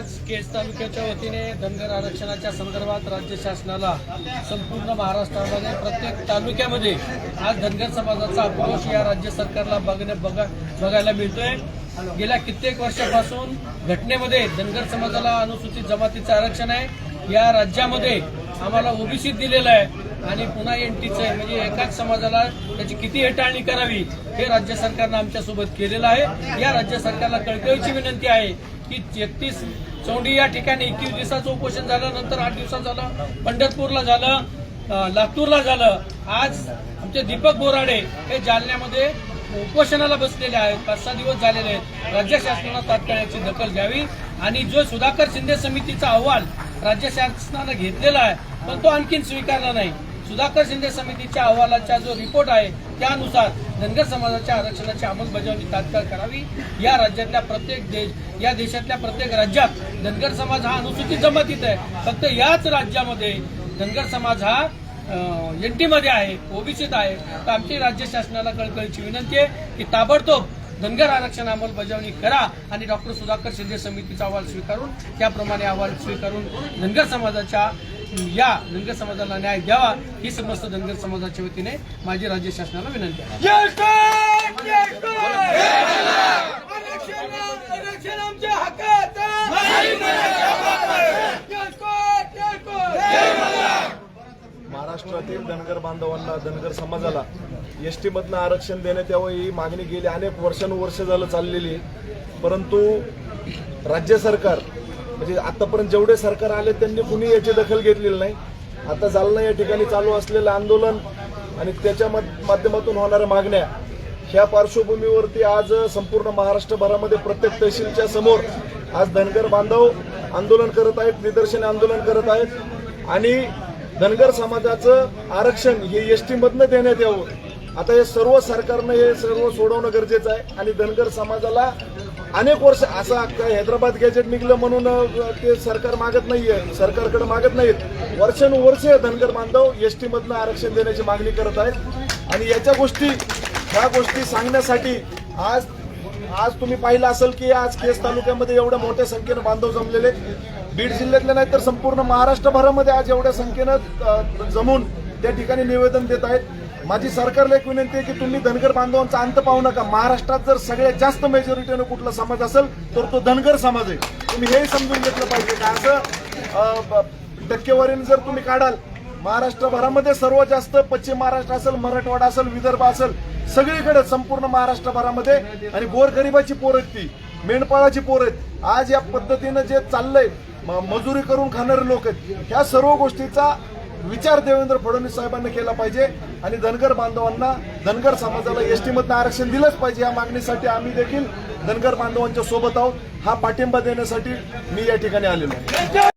आज केस तालुक्याच्या वतीने धनगर आरक्षणाच्या संदर्भात राज्य शासनाला संपूर्ण महाराष्ट्रामध्ये प्रत्येक तालुक्यामध्ये आज धनगर समाजाचा आक्रोश या राज्य सरकारला बघण्या बघा बघायला मिळतोय. गेल्या कित्येक वर्षापासून घटनेमध्ये धनगर समाजाला अनुसूचित जमातीचं आरक्षण आहे. या राज्यामध्ये आम्हाला ओबीसी दिलेलं आहे आणि पुन्हा एनटीचं आहे. म्हणजे एकाच समाजाला त्याची किती हेटाळणी करावी हे राज्य सरकारनं आमच्यासोबत केलेलं आहे. या राज्य सरकारला कळकळीची विनंती आहे की एकतीस चौंडी या ठिकाणी एकवीस दिवसाचं उपोषण झालं नंतर आठ दिवसात झालं पंढरपूरला झालं लातूरला झालं. आज आमचे दीपक बोराडे हे जालन्यामध्ये उपोषणाला बसलेले आहेत. पाच सहा दिवस झालेले आहेत. राज्य शासनानं तात्काळ याची दखल घ्यावी आणि जो सुधाकर शिंदे समितीचा अहवाल राज्य शासनानं घेतलेला आहे पण तो आणखीन स्वीकारला नाही. सुधाकर शिंदे समितीच्या अहवालाचा जो रिपोर्ट आहे त्यानुसार धनगर समाजाच्या आरक्षणाची अंमलबजावणी तात्काळ करावी. या राज्यातल्या प्रत्येक देश या देशातल्या प्रत्येक राज्यात धनगर समाज हा अनुसूचित जमातीत आहे. फक्त याच राज्यामध्ये धनगर समाज हा एनटी मध्ये आहे ओबीसीत आहे. तर आमची राज्य शासनाला कळकळीची विनंती आहे की ताबडतोब धनगर आरक्षण अंमलबजावणी करा आणि डॉक्टर सुधाकर शिंदे समितीचा अहवाल स्वीकारून त्याप्रमाणे अहवाल स्वीकारून धनगर समाजाच्या या धनगर समाजाला न्याय द्यावा ही समस्त धनगर समाजाच्या वतीने माझी राज्य शासनाला विनंती महाराष्ट्रातील धनगर बांधवांना धनगर समाजाला एस मधनं आरक्षण देण्यात यावं ही मागणी गेली अनेक वर्षानुवर्ष झालं चाललेली आहे. परंतु राज्य सरकार म्हणजे आतापर्यंत जेवढे सरकार आले त्यांनी कुणी याची दखल घेतलेली नाही. आता जालना या ठिकाणी चालू असलेलं आंदोलन आणि त्याच्या माध्यमातून होणाऱ्या मागण्या ह्या पार्श्वभूमीवरती आज संपूर्ण महाराष्ट्रभरामध्ये प्रत्येक तहसीलच्या समोर आज धनगर बांधव आंदोलन करत आहेत निदर्शने आंदोलन करत आहेत आणि धनगर समाजाचं आरक्षण हे एस टीमधनं देण्यात यावं. आता हे सर्व सरकारनं हे सर्व सोडवणं गरजेचं आहे आणि धनगर समाजाला अनेक वर्ष असा हैदराबाद गॅजेट निघलं म्हणून ते सरकार मागत नाहीये सरकारकडे मागत नाहीत. वर्षानुवर्ष धनगर बांधव एस टी मधनं आरक्षण देण्याची मागणी करत आहेत. आणि याच्या गोष्टी ह्या गोष्टी सांगण्यासाठी आज आज तुम्ही पाहिलं असेल की आज केस तालुक्यामध्ये एवढ्या मोठ्या संख्येनं बांधव जमलेले आहेत. बीड जिल्ह्यातले नाही तर संपूर्ण महाराष्ट्रभरामध्ये आज एवढ्या संख्येनं जमून त्या ठिकाणी निवेदन देत आहेत. माझी सरकारला एक विनंती आहे की तुम्ही धनगर बांधवांचा अंत पाहू नका. महाराष्ट्रात जर सगळ्यात जास्त मेजॉरिटीनं कुठला समाज असेल तर तो धनगर समाज आहे. तुम्ही हे समजून घेतलं पाहिजे का? असं टक्केवारीने जर तुम्ही काढाल महाराष्ट्रभरामध्ये सर्वात जास्त पश्चिम महाराष्ट्र असेल मराठवाडा असेल विदर्भ असेल सगळीकडे संपूर्ण महाराष्ट्रभरामध्ये आणि गोरगरिबाची पोर आहेत ती मेंढपाळाची पोर आहेत. आज या पद्धतीनं जे चाललंय म- मजुरी करून खाणारे लोक आहेत ह्या सर्व गोष्टीचा विचार देवेंद्र फडणवीस साहेबांनी केला पाहिजे आणि धनगर बांधवांना धनगर समाजाला एसटी मधनं आरक्षण दिलंच पाहिजे या मागणीसाठी आम्ही देखील धनगर बांधवांच्या सोबत आहोत. हा पाठिंबा देण्यासाठी मी या ठिकाणी आलेलो आहे.